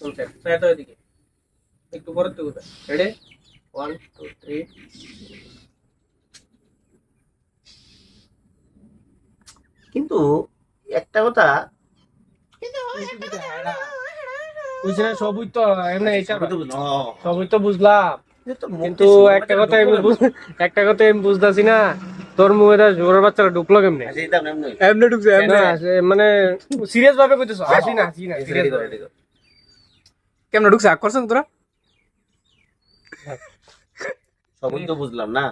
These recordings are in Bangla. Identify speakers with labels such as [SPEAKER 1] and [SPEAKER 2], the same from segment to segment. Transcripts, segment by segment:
[SPEAKER 1] চলছে। সাইড এদিকে একটু পরে তো রেডি ওয়ান টু থ্রি
[SPEAKER 2] কিন্তু একটা কথা
[SPEAKER 1] সবই তো এমনি
[SPEAKER 2] সবই তো বুঝলাম। কিন্তু
[SPEAKER 1] একটা কথা আমি
[SPEAKER 2] বাচ্চা
[SPEAKER 1] বুঝ- একটা কথা আমি বুঝতেছি না। তোর মুখে দা জোরের বাচ্চারা ঢুকলো কেমনে?
[SPEAKER 2] ঢুকলো। এমনি। এমনি।
[SPEAKER 1] এমনি। ঢুকছে মানে সিরিয়াস ভাবে কইতেছ হাসি না হাসি না সিরিয়াস
[SPEAKER 2] কর।
[SPEAKER 3] কেমন ঢুকছে? আগ করছেন তোরা?
[SPEAKER 2] সবই তো বুঝলাম না।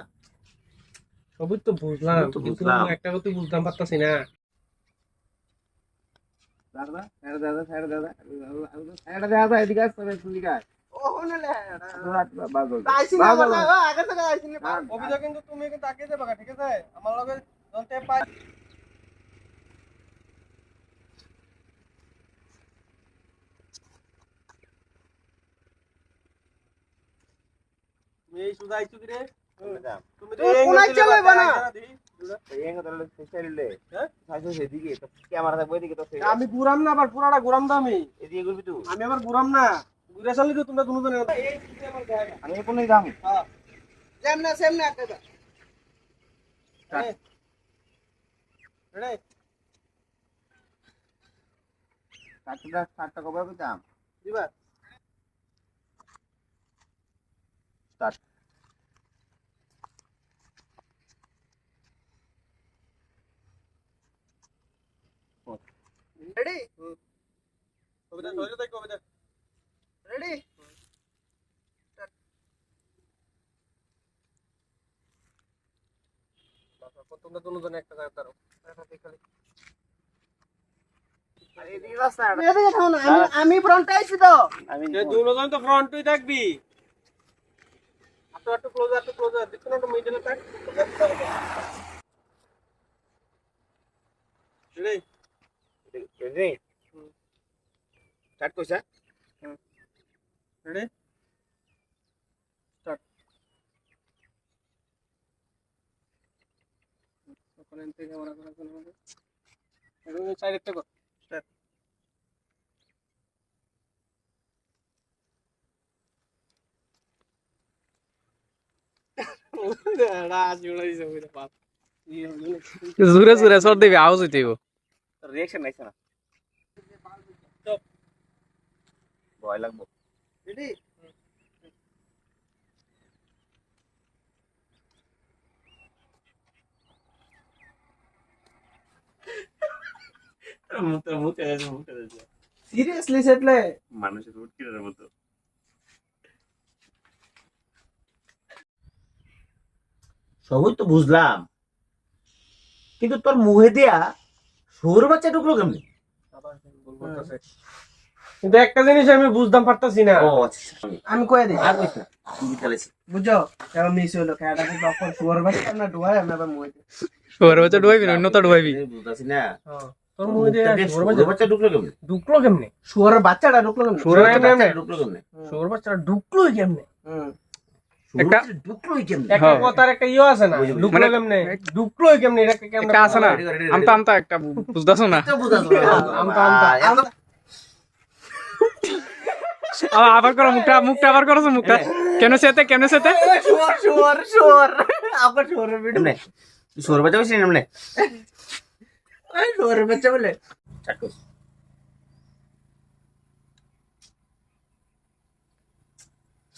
[SPEAKER 1] সবই তো বুঝলাম কিন্তু একটা কথা বুঝলাম পারতাছি না। অভিযোগ কিন্তু তুমি কিন্তু আগে যাবে ঠিক আছে? আমার লগে কি রে তুমি তো
[SPEAKER 4] কোনায়
[SPEAKER 2] তো
[SPEAKER 1] আমি ঘুরাম না আবার পুরাটা ঘুরাম তো আমি
[SPEAKER 2] এদিকে ঘুরবি তুই
[SPEAKER 1] আমি আবার ঘুরাম না ঘুরে চালি তো তোমরা দুজনে না।
[SPEAKER 2] আমি কোনই দাম
[SPEAKER 1] হ্যাঁ
[SPEAKER 4] একটা।
[SPEAKER 1] রেডি
[SPEAKER 2] কাটটা কাটটা কবে দাম
[SPEAKER 1] দিবা
[SPEAKER 2] স্টার্ট
[SPEAKER 4] রেডি রেডি
[SPEAKER 1] তোমরা দুজনে একটা জায়গায় দাঁড়াও। খালি
[SPEAKER 4] আমি আমি ফ্রন্টে আইছি তো।
[SPEAKER 1] দুজন তো ফ্রন্টই থাকবি। একটু ক্লোজার একটু ক্লোজার দেখছ না একটু মিডলে থাক। রেডি
[SPEAKER 2] রেডি স্টার্ট কইছা
[SPEAKER 1] রেডি স্টার্ট ওখানে থেকে আমরা করে আমাদের এরকম সাইড একটা কর স্টার্ট
[SPEAKER 3] জোরে জোরে সর দিবি আওয়াজ হইতে হইব।
[SPEAKER 2] রিঅ্যাকশন নাইছে না।
[SPEAKER 1] চুপ।
[SPEAKER 2] ভয় লাগবো।
[SPEAKER 4] রেডি
[SPEAKER 2] আছে মুতে আছে
[SPEAKER 4] সিরিয়াসলি সেটলে?
[SPEAKER 2] মানুষের উটকিরের মতো। সবই তো বুঝলাম। কিন্তু তোর মুহে দিয়া সৌর বাচ্চা ঢুকলো কেমনি?
[SPEAKER 1] করতেছে? কিন্তু একটা জিনিস আমি বুঝতাম পারতাছি না।
[SPEAKER 2] ও আচ্ছা
[SPEAKER 4] আমি কয়ে দিই।
[SPEAKER 2] আর
[SPEAKER 4] এবার মিস তখন শুয়ার বাচ্চা না ডুয়াই আমি আবার মুই
[SPEAKER 3] শহরে বাচ্চা ডুবাইবি না অন্যতা ডুবাইবি?
[SPEAKER 2] বুঝতাছি না।
[SPEAKER 1] হ্যাঁ। তোর দিয়ে শুয়োর বাচ্চা
[SPEAKER 2] বাচ্চা ঢুকলো কেমনি?
[SPEAKER 1] ঢুকলো কেমনে?
[SPEAKER 4] শুয়ার বাচ্চাটা ঢুকলো কেমনে?
[SPEAKER 2] ঢুকলো কেমনে?
[SPEAKER 1] শুয়োর বাচ্চা ঢুকলো কেমনে?
[SPEAKER 4] হুম।
[SPEAKER 3] একটা
[SPEAKER 2] ঢুকলো কেমনে?
[SPEAKER 1] একটা। কথার একটা আছে না?
[SPEAKER 2] বুঝি, বুঝি।
[SPEAKER 1] ঢুকলো কেমনে? ঢুকলো কেমনে? এটা কেমনে
[SPEAKER 3] একটা আছে না?
[SPEAKER 2] ready কর, ready কর,
[SPEAKER 3] আমতা আমতা একটা বুঝতেছো না?
[SPEAKER 2] তো বুঝাছো না
[SPEAKER 1] আমতা, আমতা।
[SPEAKER 3] আবার করো মুখটা মুখটা আবার করো মুখটা। কেন সেতে কেন সেতে?
[SPEAKER 4] আবার ভিডিও বলে।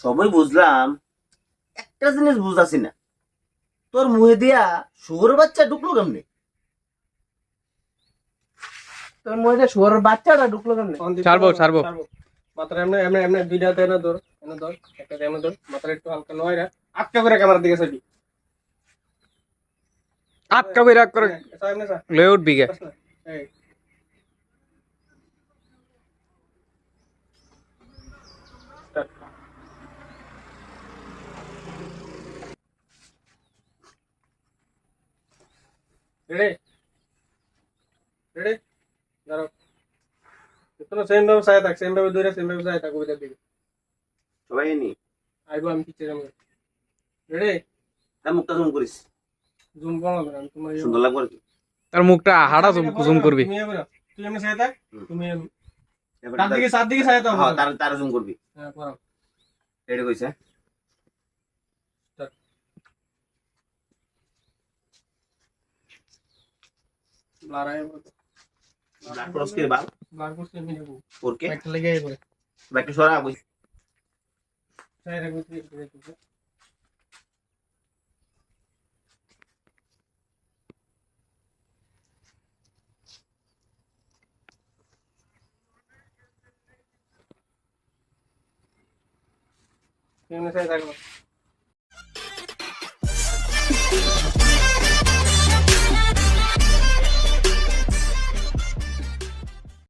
[SPEAKER 2] সবই বুঝলাম। একটা জিনিস বুঝতাছি না তোর মুহে দিয়া শুয়োর বাচ্চা ঢুকলো কেমনে
[SPEAKER 4] তোর মধ্যে শুয়ারের বাচ্চাটা ঢুকলো কেমনে
[SPEAKER 3] ছাড়বো, ছাড়বো।
[SPEAKER 1] মাথার এমনি এমনি এমনি দুইটা এনে ধর এনে ধর একটা এমনি ধর মাথার একটু হালকা নয় না আটকা করে ক্যামেরার দিকে চাবি
[SPEAKER 3] আটকা করে রাখ করে লয়ে উঠবি গে
[SPEAKER 1] এই Ready? Ready? দাঁড়াও এখনও সেম ভাবে সায় থাক সেম ভাবে দৌড়ে সেম ভাবে সায় থাক কবিতার দিকে।
[SPEAKER 2] সবাই নি
[SPEAKER 1] আইবো আমি পিছিয়ে যাব। রেডি
[SPEAKER 2] তার মুখটা জুম করিস।
[SPEAKER 1] জুম করো আমি তোমার ইয়ে-
[SPEAKER 2] সুন্দর লাগবে কি।
[SPEAKER 3] তার মুখটা হাড়া জুম জুম করবি।
[SPEAKER 1] তুমি এবার তুই এমনি সায় থাক। তুমি তার দিকে সাত দিকে ছায়া তো
[SPEAKER 2] হ্যাঁ তার তার জুম করবি।
[SPEAKER 1] হ্যাঁ করো।
[SPEAKER 2] এটা কইছে?
[SPEAKER 1] ব্লার আই
[SPEAKER 2] ব্লাড ক্রস করে বাল
[SPEAKER 1] ব্লার করতে আমি নেব
[SPEAKER 2] ওরকে
[SPEAKER 1] একটা লেগে আইবো
[SPEAKER 2] একটু সরা কই
[SPEAKER 1] ছায়া রাখব তুই কেমনে ছায়া থাকব